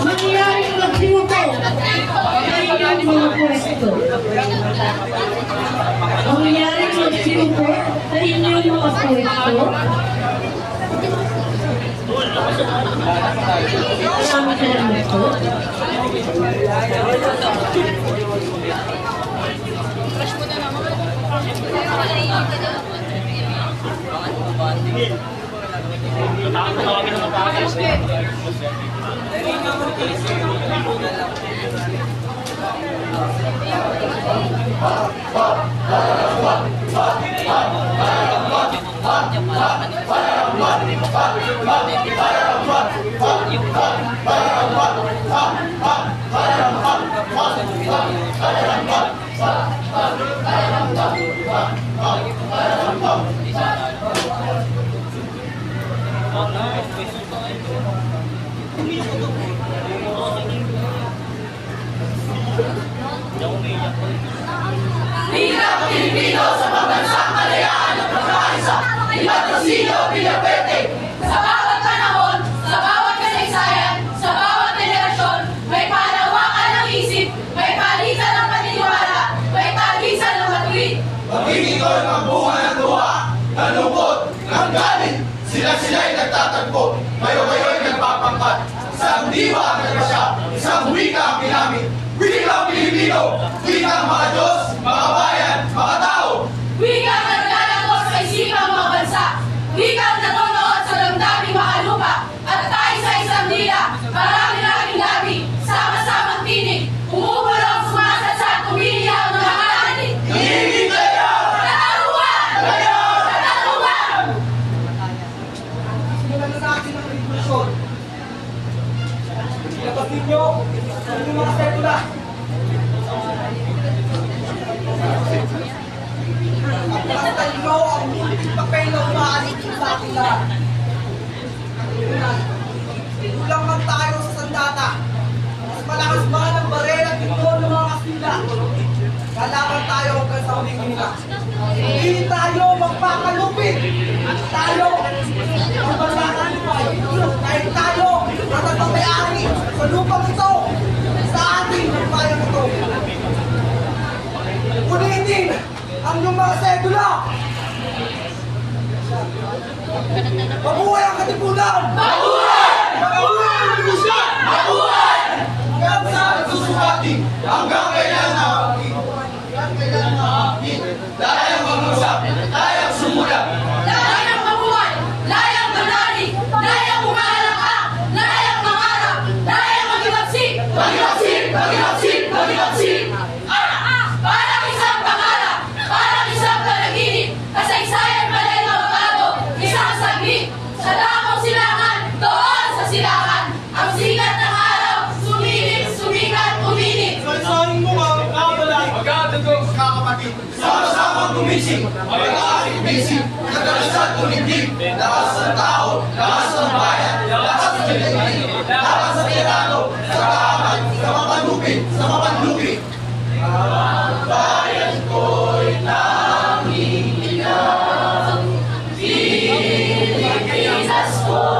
Mangyaring magsinupo sa inyong mga pwesto. Mangyaring magsinupo sa inyong mga pwesto. Maraming Para Bilang Pilipino sa pambansang kalayaan at pagkakaisa, ni Patrocinio Villapete. Panahon, sa bawat kasaysayan, sa may panawakan ng isip, may palitan ng paniniwala, may tagisan ng matuwid. Pagkikikoy ng bunga Nagtatagpo, kayo-kayo'y nagpapangkat. Isang diwa ang nagpasya, isang wika ang ginamit. Wika Pilipino, wika mga Diyos, mga bayan, mga tao. Wikang naglalagos sa isipang mga bansa. Wikang nanonood revolusyon. Ilabas ninyo inyong mga sedula. At basta ninyo ang munting papel na umaalit sa ating lahat. Kulang man tayo sa sandata. Mas malakas ba ng barel at ito ng mga kasila? Kalaban tayo hanggang sa huling hinila. Hindi tayo magpakalupit. Tayo ang magkakalupay. Dahil tayo ang nagpapayari sa lupang ito. Sa ating ng bayan ito. Ulitin ang iyong mga sedula. Mabuhay ang katipunan! Mabuhay Sama-sama gumising. Mag-aaring bising. Nagkalasat tulindig. Lakas ng tao. Lakas ng bayan. Lakas ng Pilipino. Lakas sa tirano. Sa kahaman. Sa mapanlupit. Sa mapanlupit. Ang bayan ko'y tanging inang. Pilipinas kong